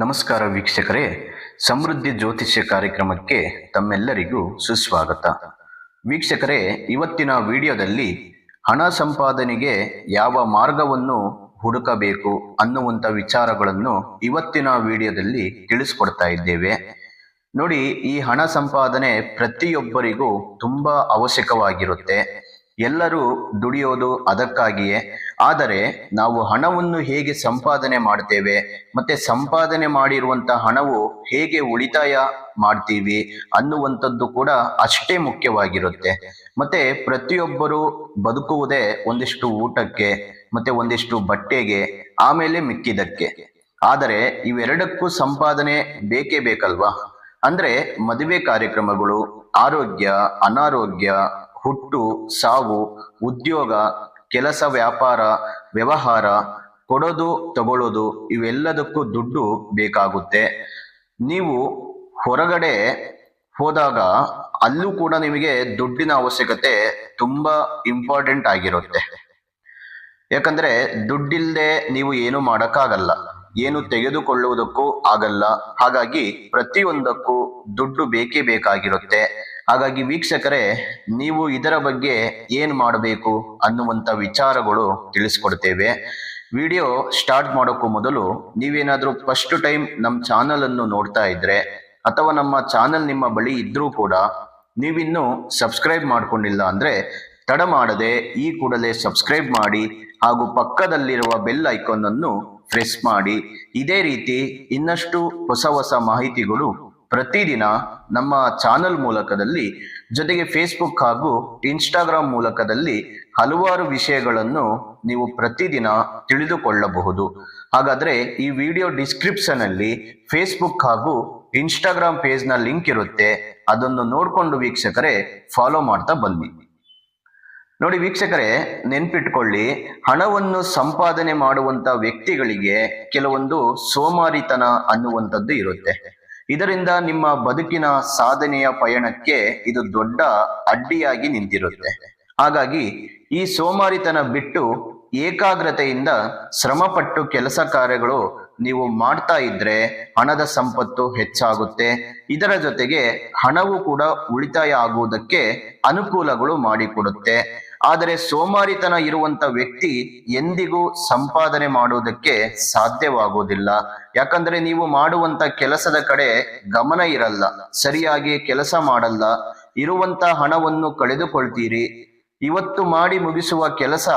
ನಮಸ್ಕಾರ ವೀಕ್ಷಕರೇ, ಸಮೃದ್ಧಿ ಜ್ಯೋತಿಷ್ಯ ಕಾರ್ಯಕ್ರಮಕ್ಕೆ ತಮ್ಮೆಲ್ಲರಿಗೂ ಸುಸ್ವಾಗತ. ವೀಕ್ಷಕರೇ, ಇವತ್ತಿನ ವಿಡಿಯೋದಲ್ಲಿ ಹಣ ಸಂಪಾದನೆಗೆ ಯಾವ ಮಾರ್ಗವನ್ನು ಹುಡುಕಬೇಕು ಅನ್ನುವಂಥ ವಿಚಾರಗಳನ್ನು ಇವತ್ತಿನ ವಿಡಿಯೋದಲ್ಲಿ ತಿಳಿಸ್ಕೊಡ್ತಾ ಇದ್ದೇವೆ. ನೋಡಿ, ಈ ಹಣ ಸಂಪಾದನೆ ಪ್ರತಿಯೊಬ್ಬರಿಗೂ ತುಂಬ ಅವಶ್ಯಕವಾಗಿರುತ್ತೆ. ಎಲ್ಲರೂ ದುಡಿಯೋದು ಅದಕ್ಕಾಗಿಯೇ. ಆದರೆ ನಾವು ಹಣವನ್ನು ಹೇಗೆ ಸಂಪಾದನೆ ಮಾಡ್ತೇವೆ, ಮತ್ತೆ ಸಂಪಾದನೆ ಮಾಡಿರುವಂತ ಹಣವು ಹೇಗೆ ಉಳಿತಾಯ ಮಾಡ್ತೀವಿ ಅನ್ನುವಂಥದ್ದು ಕೂಡ ಅಷ್ಟೇ ಮುಖ್ಯವಾಗಿರುತ್ತೆ. ಮತ್ತೆ ಪ್ರತಿಯೊಬ್ಬರು ಬದುಕುವುದೇ ಒಂದಿಷ್ಟು ಊಟಕ್ಕೆ, ಮತ್ತೆ ಒಂದಿಷ್ಟು ಬಟ್ಟೆಗೆ, ಆಮೇಲೆ ಮಿಕ್ಕಿದಕ್ಕೆ ಆದರೆ ಇವೆರಡಕ್ಕೂ ಸಂಪಾದನೆ ಬೇಕೇ ಬೇಕಲ್ವಾ? ಅಂದ್ರೆ ಮದುವೆ ಕಾರ್ಯಕ್ರಮಗಳು, ಆರೋಗ್ಯ, ಅನಾರೋಗ್ಯ ಹುಟ್ಟು, ಸಾವು, ಉದ್ಯೋಗ, ಕೆಲಸ, ವ್ಯಾಪಾರ, ವ್ಯವಹಾರ, ಕೊಡೋದು, ತಗೊಳ್ಳೋದು ಇವೆಲ್ಲದಕ್ಕೂ ದುಡ್ಡು ಬೇಕಾಗುತ್ತೆ. ನೀವು ಹೊರಗಡೆ ಹೋದಾಗ ಅಲ್ಲೂ ಕೂಡ ನಿಮಗೆ ದುಡ್ಡಿನ ಅವಶ್ಯಕತೆ ತುಂಬಾ ಇಂಪಾರ್ಟೆಂಟ್ ಆಗಿರುತ್ತೆ. ಯಾಕಂದ್ರೆ ದುಡ್ಡಿಲ್ಲದೆ ನೀವು ಏನು ಮಾಡಕ್ಕಾಗಲ್ಲ. ಏನು ತೆಗೆದುಕೊಳ್ಳುವುದಕ್ಕೂ ಆಗಲ್ಲ. ಹಾಗಾಗಿ ಪ್ರತಿಯೊಂದಕ್ಕೂ ದುಡ್ಡು ಬೇಕೇ ಬೇಕಾಗಿರುತ್ತೆ. ಹಾಗಾಗಿ ವೀಕ್ಷಕರೇ, ನೀವು ಇದರ ಬಗ್ಗೆ ಏನು ಮಾಡಬೇಕು ಅನ್ನುವಂತ ವಿಚಾರಗಳು ತಿಳಿಸ್ಕೊಡ್ತೇವೆ. ವಿಡಿಯೋ ಸ್ಟಾರ್ಟ್ ಮಾಡೋಕ್ಕೂ ಮೊದಲು ನೀವೇನಾದರೂ ಫಸ್ಟ್ ಟೈಮ್ ನಮ್ಮ ಚಾನಲನ್ನು ನೋಡ್ತಾ ಇದ್ರೆ, ಅಥವಾ ನಮ್ಮ ಚಾನಲ್ ನಿಮ್ಮ ಬಳಿ ಇದ್ರೂ ಕೂಡ, ನೀವಿನ್ನೂ ಸಬ್ಸ್ಕ್ರೈಬ್ ಮಾಡ್ಕೊಂಡಿಲ್ಲ ಅಂದ್ರೆ ತಡ ಮಾಡದೆ ಈ ಕೂಡಲೇ ಸಬ್ಸ್ಕ್ರೈಬ್ ಮಾಡಿ ಹಾಗೂ ಪಕ್ಕದಲ್ಲಿರುವ ಬೆಲ್ ಐಕಾನ್ ಅನ್ನು ಪ್ರೆಸ್ ಮಾಡಿ. ಇದೇ ರೀತಿ ಇನ್ನಷ್ಟು ಹೊಸ ಹೊಸ ಮಾಹಿತಿಗಳು ಪ್ರತಿದಿನ ನಮ್ಮ ಚಾನಲ್ ಮೂಲಕದಲ್ಲಿ, ಜೊತೆಗೆ ಫೇಸ್ಬುಕ್ ಹಾಗೂ ಇನ್ಸ್ಟಾಗ್ರಾಮ್ ಮೂಲಕದಲ್ಲಿ ಹಲವಾರು ವಿಷಯಗಳನ್ನು ನೀವು ಪ್ರತಿದಿನ ತಿಳಿದುಕೊಳ್ಳಬಹುದು. ಹಾಗಾದ್ರೆ ಈ ವಿಡಿಯೋ ಡಿಸ್ಕ್ರಿಪ್ಷನ್ ಅಲ್ಲಿ ಫೇಸ್ಬುಕ್ ಹಾಗೂ ಇನ್ಸ್ಟಾಗ್ರಾಮ್ ಪೇಜ್ನ ಲಿಂಕ್ ಇರುತ್ತೆ. ಅದನ್ನು ನೋಡಿಕೊಂಡು ವೀಕ್ಷಕರೇ ಫಾಲೋ ಮಾಡ್ತಾ ಬನ್ನಿ. ನೋಡಿ ವೀಕ್ಷಕರೇ, ನೆನ್ಪಿಟ್ಕೊಳ್ಳಿ, ಹಣವನ್ನು ಸಂಪಾದನೆ ಮಾಡುವಂತ ವ್ಯಕ್ತಿಗಳಿಗೆ ಕೆಲವೊಂದು ಸೋಮಾರಿತನ ಅನ್ನುವಂಥದ್ದು ಇರುತ್ತೆ. ಇದರಿಂದ ನಿಮ್ಮ ಬದುಕಿನ ಸಾಧನೆಯ ಪಯಣಕ್ಕೆ ಇದು ದೊಡ್ಡ ಅಡ್ಡಿಯಾಗಿ ನಿಂತಿರುತ್ತೆ. ಹಾಗಾಗಿ ಈ ಸೋಮಾರಿತನ ಬಿಟ್ಟು ಏಕಾಗ್ರತೆಯಿಂದ ಶ್ರಮಪಟ್ಟು ಕೆಲಸ ಕಾರ್ಯಗಳು ನೀವು ಮಾಡ್ತಾ ಇದ್ರೆ ಹಣದ ಸಂಪತ್ತು ಹೆಚ್ಚಾಗುತ್ತೆ. ಇದರ ಜೊತೆಗೆ ಹಣವು ಕೂಡ ಉಳಿತಾಯ ಆಗುವುದಕ್ಕೆ ಅನುಕೂಲಗಳು ಮಾಡಿಕೊಡುತ್ತೆ. ಆದರೆ ಸೋಮಾರಿತನ ಇರುವಂತ ವ್ಯಕ್ತಿ ಎಂದಿಗೂ ಸಂಪಾದನೆ ಮಾಡುವುದಕ್ಕೆ ಸಾಧ್ಯವಾಗುವುದಿಲ್ಲ. ಯಾಕಂದ್ರೆ ನೀವು ಮಾಡುವಂತ ಕೆಲಸದ ಕಡೆ ಗಮನ ಇರಲ್ಲ, ಸರಿಯಾಗಿ ಕೆಲಸ ಮಾಡಲ್ಲ, ಇರುವಂತ ಹಣವನ್ನು ಕಳೆದುಕೊಳ್ತೀರಿ. ಇವತ್ತು ಮಾಡಿ ಮುಗಿಸುವ ಕೆಲಸ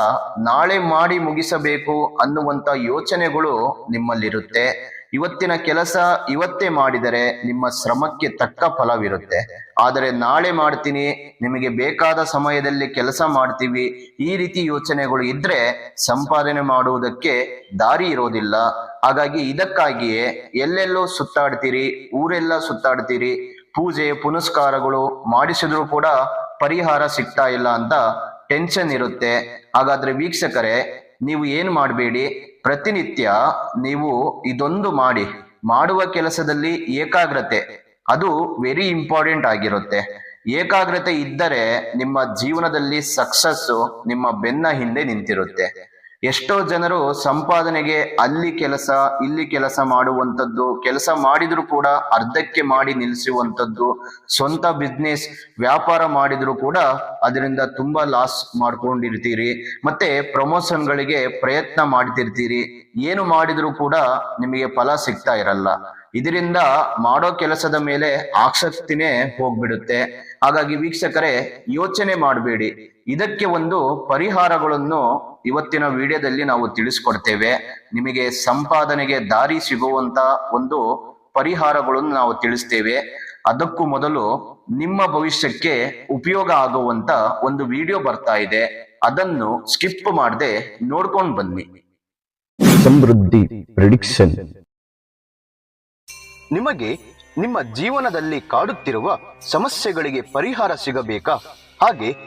ನಾಳೆ ಮಾಡಿ ಮುಗಿಸಬೇಕು ಅನ್ನುವಂತ ಯೋಚನೆಗಳು ನಿಮ್ಮಲ್ಲಿರುತ್ತೆ. ಇವತ್ತಿನ ಕೆಲಸ ಇವತ್ತೇ ಮಾಡಿದರೆ ನಿಮ್ಮ ಶ್ರಮಕ್ಕೆ ತಕ್ಕ ಫಲವಿರುತ್ತೆ. ಆದರೆ ನಾಳೆ ಮಾಡ್ತೀನಿ, ನಿಮಗೆ ಬೇಕಾದ ಸಮಯದಲ್ಲಿ ಕೆಲಸ ಮಾಡ್ತೀವಿ, ಈ ರೀತಿ ಯೋಚನೆಗಳು ಇದ್ರೆ ಸಂಪಾದನೆ ಮಾಡುವುದಕ್ಕೆ ದಾರಿ ಇರೋದಿಲ್ಲ. ಹಾಗಾಗಿ ಇದಕ್ಕಾಗಿಯೇ ಎಲ್ಲೆಲ್ಲೋ ಸುತ್ತಾಡ್ತೀರಿ, ಊರೆಲ್ಲ ಸುತ್ತಾಡ್ತೀರಿ, ಪೂಜೆ, ಪುನಸ್ಕಾರಗಳು ಮಾಡಿಸಿದ್ರು ಕೂಡ ಪರಿಹಾರ ಸಿಗ್ತಾ ಇಲ್ಲ ಅಂತ ಟೆನ್ಷನ್ ಇರುತ್ತೆ. ಹಾಗಾದ್ರೆ ವೀಕ್ಷಕರೇ, ನೀವು ಏನ್ ಮಾಡಬೇಡಿ? ಪ್ರತಿನಿತ್ಯ ನೀವು ಇದೊಂದು ಮಾಡಿ, ಮಾಡುವ ಕೆಲಸದಲ್ಲಿ ಏಕಾಗ್ರತೆ, ಅದು ವೆರಿ ಇಂಪಾರ್ಟೆಂಟ್ ಆಗಿರುತ್ತೆ. ಏಕಾಗ್ರತೆ ಇದ್ದರೆ ನಿಮ್ಮ ಜೀವನದಲ್ಲಿ ಸಕ್ಸಸ್ಸು ನಿಮ್ಮ ಬೆನ್ನ ಹಿಂದೆ ನಿಂತಿರುತ್ತೆ. ಎಷ್ಟೋ ಜನರು ಸಂಪಾದನೆಗೆ ಅಲ್ಲಿ ಕೆಲಸ, ಇಲ್ಲಿ ಕೆಲಸ ಮಾಡುವಂಥದ್ದು, ಕೆಲಸ ಮಾಡಿದ್ರು ಕೂಡ ಅರ್ಧಕ್ಕೆ ಮಾಡಿ ನಿಲ್ಲಿಸುವಂಥದ್ದು, ಸ್ವಂತ ಬಿಸ್ನೆಸ್ ವ್ಯಾಪಾರ ಮಾಡಿದ್ರು ಕೂಡ ಅದರಿಂದ ತುಂಬಾ ಲಾಸ್ ಮಾಡ್ಕೊಂಡಿರ್ತೀರಿ. ಮತ್ತೆ ಪ್ರಮೋಷನ್ಗಳಿಗೆ ಪ್ರಯತ್ನ ಮಾಡ್ತಿರ್ತೀರಿ. ಏನು ಮಾಡಿದ್ರು ಕೂಡ ನಿಮಗೆ ಫಲ ಸಿಗ್ತಾ ಇರಲ್ಲ. ಇದರಿಂದ ಮಾಡೋ ಕೆಲಸದ ಮೇಲೆ ಆಸಕ್ತಿನೇ ಹೋಗ್ಬಿಡುತ್ತೆ. ಹಾಗಾಗಿ ವೀಕ್ಷಕರೇ, ಯೋಚನೆ ಮಾಡಬೇಡಿ. ಇದಕ್ಕೆ ಒಂದು ಪರಿಹಾರಗಳನ್ನು ಇವತ್ತಿನ ವಿಡಿಯೋದಲ್ಲಿ ನಾವು ತಿಳಿಸ್ಕೊಡ್ತೇವೆ. ನಿಮಗೆ ಸಂಪಾದನೆಗೆ ದಾರಿ ಸಿಗುವಂತ ಒಂದು ಪರಿಹಾರಗಳನ್ನು ನಾವು ತಿಳಿಸ್ತೇವೆ. ಅದಕ್ಕೂ ಮೊದಲು ನಿಮ್ಮ ಭವಿಷ್ಯಕ್ಕೆ ಉಪಯೋಗ ಆಗುವಂತ ಒಂದು ವಿಡಿಯೋ ಬರ್ತಾ ಇದೆ. ಅದನ್ನು ಸ್ಕಿಪ್ ಮಾಡದೆ ನೋಡ್ಕೊಂಡು ಬನ್ನಿ. ಸಮೃದ್ಧಿ ಪ್ರಿಡಿಕ್ಷನ್. ನಿಮಗೆ ನಿಮ್ಮ ಜೀವನದಲ್ಲಿ ಕಾಡುತ್ತಿರುವ ಸಮಸ್ಯೆಗಳಿಗೆ ಪರಿಹಾರ ಸಿಗಬೇಕಾ? ಹಾಗೆ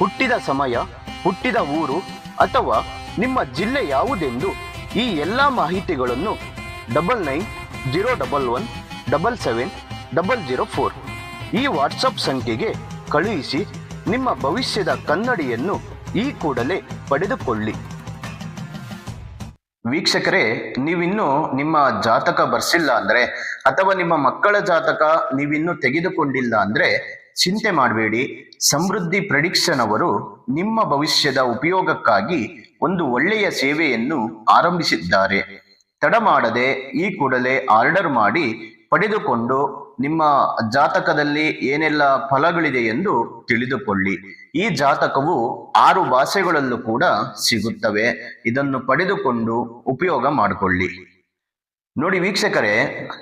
ಹುಟ್ಟಿದ ಸಮಯ, ಹುಟ್ಟಿದ ಊರು ಅಥವಾ ನಿಮ್ಮ ಜಿಲ್ಲೆ ಯಾವುದೆಂದು ಈ ಎಲ್ಲ ಮಾಹಿತಿಗಳನ್ನು double nine zero double one double seven double zero four ಈ ವಾಟ್ಸಪ್ ಸಂಖ್ಯೆಗೆ ಕಳುಹಿಸಿ ನಿಮ್ಮ ಭವಿಷ್ಯದ ಕನ್ನಡಿಯನ್ನು ಈ ಕೂಡಲೇ ಪಡೆದುಕೊಳ್ಳಿ. ವೀಕ್ಷಕರೇ, ನೀವಿನ್ನು ನಿಮ್ಮ ಜಾತಕ ಬರ್ಸಿಲ್ಲ ಅಂದ್ರೆ ಅಥವಾ ನಿಮ್ಮ ಮಕ್ಕಳ ಜಾತಕ ನೀವಿನ್ನು ತೆಗೆದುಕೊಂಡಿಲ್ಲ ಅಂದ್ರೆ ಚಿಂತೆ ಮಾಡಬೇಡಿ. ಸಮೃದ್ಧಿ ಪ್ರೆಡಿಕ್ಷನ್ ಅವರು ನಿಮ್ಮ ಭವಿಷ್ಯದ ಉಪಯೋಗಕ್ಕಾಗಿ ಒಂದು ಒಳ್ಳೆಯ ಸೇವೆಯನ್ನು ಆರಂಭಿಸಿದ್ದಾರೆ. ತಡ ಮಾಡದೆ ಈ ಕೂಡಲೇ ಆರ್ಡರ್ ಮಾಡಿ ಪಡೆದುಕೊಂಡು ನಿಮ್ಮ ಜಾತಕದಲ್ಲಿ ಏನೆಲ್ಲ ಫಲಗಳಿದೆ ಎಂದು ತಿಳಿದುಕೊಳ್ಳಿ. ಈ ಜಾತಕವು ಆರು ಭಾಷೆಗಳಲ್ಲೂ ಕೂಡ ಸಿಗುತ್ತವೆ. ಇದನ್ನು ಪಡೆದುಕೊಂಡು ಉಪಯೋಗ ಮಾಡಿಕೊಳ್ಳಿ. ನೋಡಿ ವೀಕ್ಷಕರೇ,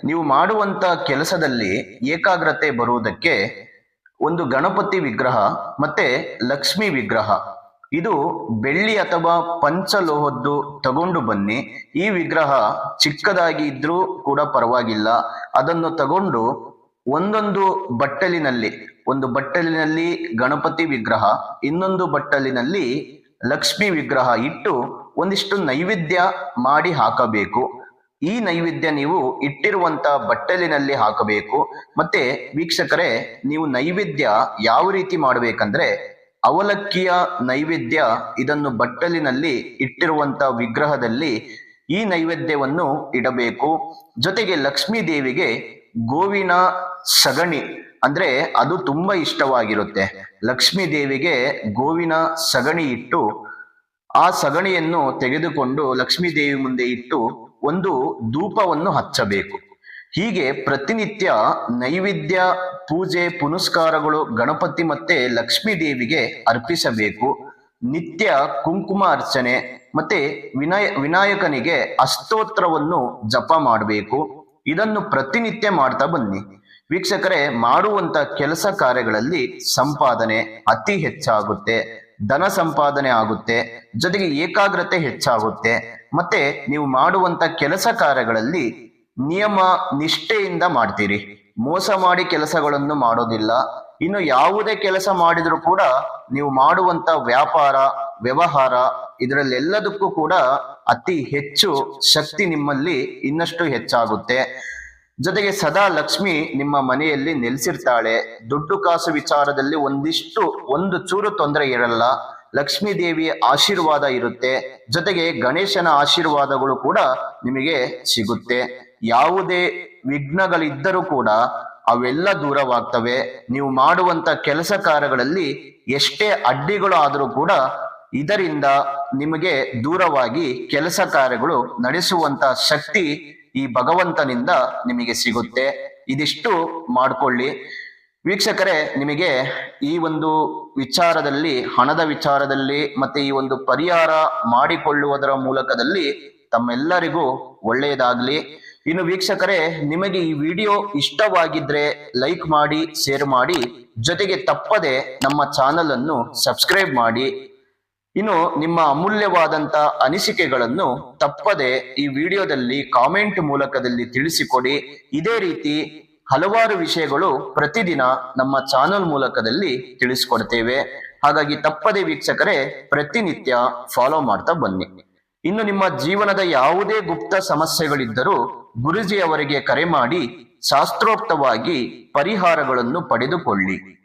ನೀವು ಮಾಡುವಂತ ಕೆಲಸದಲ್ಲಿ ಏಕಾಗ್ರತೆ ಬರುವುದಕ್ಕೆ ಒಂದು ಗಣಪತಿ ವಿಗ್ರಹ ಮತ್ತೆ ಲಕ್ಷ್ಮಿ ವಿಗ್ರಹ. ಇದು ಬೆಳ್ಳಿ ಅಥವಾ ಪಂಚಲೋಹದ್ದು ತಗೊಂಡು ಬನ್ನಿ. ಈ ವಿಗ್ರಹ ಚಿಕ್ಕದಾಗಿ ಇದ್ರೂ ಕೂಡ ಪರವಾಗಿಲ್ಲ. ಅದನ್ನು ತಗೊಂಡು ಒಂದೊಂದು ಬಟ್ಟಲಿನಲ್ಲಿ, ಒಂದು ಬಟ್ಟಲಿನಲ್ಲಿ ಗಣಪತಿ ವಿಗ್ರಹ, ಇನ್ನೊಂದು ಬಟ್ಟಲಿನಲ್ಲಿ ಲಕ್ಷ್ಮಿ ವಿಗ್ರಹ ಇಟ್ಟು ಒಂದಿಷ್ಟು ನೈವೇದ್ಯ ಮಾಡಿ ಹಾಕಬೇಕು. ಈ ನೈವೇದ್ಯ ನೀವು ಇಟ್ಟಿರುವಂತ ಬಟ್ಟಲಿನಲ್ಲಿ ಹಾಕಬೇಕು. ಮತ್ತೆ ವೀಕ್ಷಕರೇ, ನೀವು ನೈವೇದ್ಯ ಯಾವ ರೀತಿ ಮಾಡಬೇಕಂದ್ರೆ ಅವಲಕ್ಕಿಯ ನೈವೇದ್ಯ ಇದನ್ನು ಬಟ್ಟಲಿನಲ್ಲಿ ಇಟ್ಟಿರುವಂತ ವಿಗ್ರಹದಲ್ಲಿ ಈ ನೈವೇದ್ಯವನ್ನು ಇಡಬೇಕು. ಜೊತೆಗೆ ಲಕ್ಷ್ಮೀ ದೇವಿಗೆ ಗೋವಿನ ಸಗಣಿ ಅಂದ್ರೆ ಅದು ತುಂಬಾ ಇಷ್ಟವಾಗಿರುತ್ತೆ. ಲಕ್ಷ್ಮೀ ದೇವಿಗೆ ಗೋವಿನ ಸಗಣಿ ಇಟ್ಟು ಆ ಸಗಣಿಯನ್ನು ತೆಗೆದುಕೊಂಡು ಲಕ್ಷ್ಮೀದೇವಿ ಮುಂದೆ ಇಟ್ಟು ಒಂದು ಧೂಪವನ್ನು ಹಚ್ಚಬೇಕು. ಹೀಗೆ ಪ್ರತಿನಿತ್ಯ ನೈವೇದ್ಯ, ಪೂಜೆ, ಪುನಸ್ಕಾರಗಳು ಗಣಪತಿ ಮತ್ತೆ ಲಕ್ಷ್ಮೀ ದೇವಿಗೆ ಅರ್ಪಿಸಬೇಕು. ನಿತ್ಯ ಕುಂಕುಮ ಅರ್ಚನೆ ಮತ್ತೆ ವಿನಾಯ, ವಿನಾಯಕನಿಗೆ ಅಸ್ತೋತ್ರವನ್ನು ಜಪ ಮಾಡಬೇಕು. ಇದನ್ನು ಪ್ರತಿನಿತ್ಯ ಮಾಡ್ತಾ ಬನ್ನಿ. ವೀಕ್ಷಕರೇ, ಮಾಡುವಂತ ಕೆಲಸ ಕಾರ್ಯಗಳಲ್ಲಿ ಸಂಪಾದನೆ ಅತಿ ಹೆಚ್ಚಾಗುತ್ತೆ. ಧನ ಸಂಪಾದನೆ ಆಗುತ್ತೆ, ಜೊತೆಗೆ ಏಕಾಗ್ರತೆ ಹೆಚ್ಚಾಗುತ್ತೆ, ಮತ್ತೆ ನೀವು ಮಾಡುವಂತ ಕೆಲಸ ಕಾರ್ಯಗಳಲ್ಲಿ ನಿಯಮ ನಿಷ್ಠೆಯಿಂದ ಮಾಡ್ತೀರಿ. ಮೋಸ ಮಾಡಿ ಕೆಲಸಗಳನ್ನು ಮಾಡೋದಿಲ್ಲ. ಇನ್ನು ಯಾವುದೇ ಕೆಲಸ ಮಾಡಿದ್ರು ಕೂಡ ನೀವು ಮಾಡುವಂತ ವ್ಯಾಪಾರ, ವ್ಯವಹಾರ ಇದರಲ್ಲೆಲ್ಲದಕ್ಕೂ ಕೂಡ ಅತಿ ಹೆಚ್ಚು ಶಕ್ತಿ ನಿಮ್ಮಲ್ಲಿ ಇನ್ನಷ್ಟು ಹೆಚ್ಚಾಗುತ್ತೆ. ಜೊತೆಗೆ ಸದಾ ಲಕ್ಷ್ಮಿ ನಿಮ್ಮ ಮನೆಯಲ್ಲಿ ನೆಲೆಸಿರ್ತಾಳೆ. ದುಡ್ಡು ಕಾಸು ವಿಚಾರದಲ್ಲಿ ಒಂದಿಷ್ಟು, ಒಂದು ಚೂರು ತೊಂದರೆ ಇರಲ್ಲ. ಲಕ್ಷ್ಮೀ ದೇವಿಯ ಆಶೀರ್ವಾದ ಇರುತ್ತೆ. ಜೊತೆಗೆ ಗಣೇಶನ ಆಶೀರ್ವಾದಗಳು ಕೂಡ ನಿಮಗೆ ಸಿಗುತ್ತೆ. ಯಾವುದೇ ವಿಘ್ನಗಳಿದ್ದರೂ ಕೂಡ ಅವೆಲ್ಲ ದೂರವಾಗ್ತವೆ. ನೀವು ಮಾಡುವಂತ ಕೆಲಸ ಕಾರ್ಯಗಳಲ್ಲಿ ಎಷ್ಟೇ ಅಡ್ಡಿಗಳು ಆದರೂ ಕೂಡ ಇದರಿಂದ ನಿಮಗೆ ದೂರವಾಗಿ ಕೆಲಸ ಕಾರ್ಯಗಳು ನಡೆಸುವಂತ ಶಕ್ತಿ ಈ ಭಗವಂತನಿಂದ ನಿಮಗೆ ಸಿಗುತ್ತೆ. ಇದಿಷ್ಟು ಮಾಡ್ಕೊಳ್ಳಿ. ವೀಕ್ಷಕರೇ, ನಿಮಗೆ ಈ ಒಂದು ವಿಚಾರದಲ್ಲಿ, ಹಣದ ವಿಚಾರದಲ್ಲಿ ಮತ್ತೆ ಈ ಒಂದು ಪರಿಹಾರ ಮಾಡಿಕೊಳ್ಳುವುದರ ಮೂಲಕದಲ್ಲಿ ತಮ್ಮೆಲ್ಲರಿಗೂ ಒಳ್ಳೆಯದಾಗ್ಲಿ. ಇನ್ನು ವೀಕ್ಷಕರೇ, ನಿಮಗೆ ಈ ವಿಡಿಯೋ ಇಷ್ಟವಾಗಿದ್ರೆ ಲೈಕ್ ಮಾಡಿ, ಶೇರ್ ಮಾಡಿ. ಜೊತೆಗೆ ತಪ್ಪದೆ ನಮ್ಮ ಚಾನಲ್ ಅನ್ನು ಸಬ್ಸ್ಕ್ರೈಬ್ ಮಾಡಿ. ಇನ್ನು ನಿಮ್ಮ ಅಮೂಲ್ಯವಾದಂತ ಅನಿಸಿಕೆಗಳನ್ನು ತಪ್ಪದೆ ಈ ವಿಡಿಯೋದಲ್ಲಿ ಕಾಮೆಂಟ್ ಮೂಲಕದಲ್ಲಿ ತಿಳಿಸಿಕೊಡಿ. ಇದೇ ರೀತಿ ಹಲವಾರು ವಿಷಯಗಳು ಪ್ರತಿದಿನ ನಮ್ಮ ಚಾನಲ್ ಮೂಲಕದಲ್ಲಿ ತಿಳಿಸಿಕೊಡ್ತೇವೆ. ಹಾಗಾಗಿ ತಪ್ಪದೆ ವೀಕ್ಷಕರೇ, ಪ್ರತಿನಿತ್ಯ ಫಾಲೋ ಮಾಡ್ತಾ ಬನ್ನಿ. ಇನ್ನು ನಿಮ್ಮ ಜೀವನದ ಯಾವುದೇ ಗುಪ್ತ ಸಮಸ್ಯೆಗಳಿದ್ದರೂ ಗುರುಜಿ ಅವರಿಗೆ ಕರೆ ಮಾಡಿ ಶಾಸ್ತ್ರೋಕ್ತವಾಗಿ ಪರಿಹಾರಗಳನ್ನು ಪಡೆದುಕೊಳ್ಳಿ.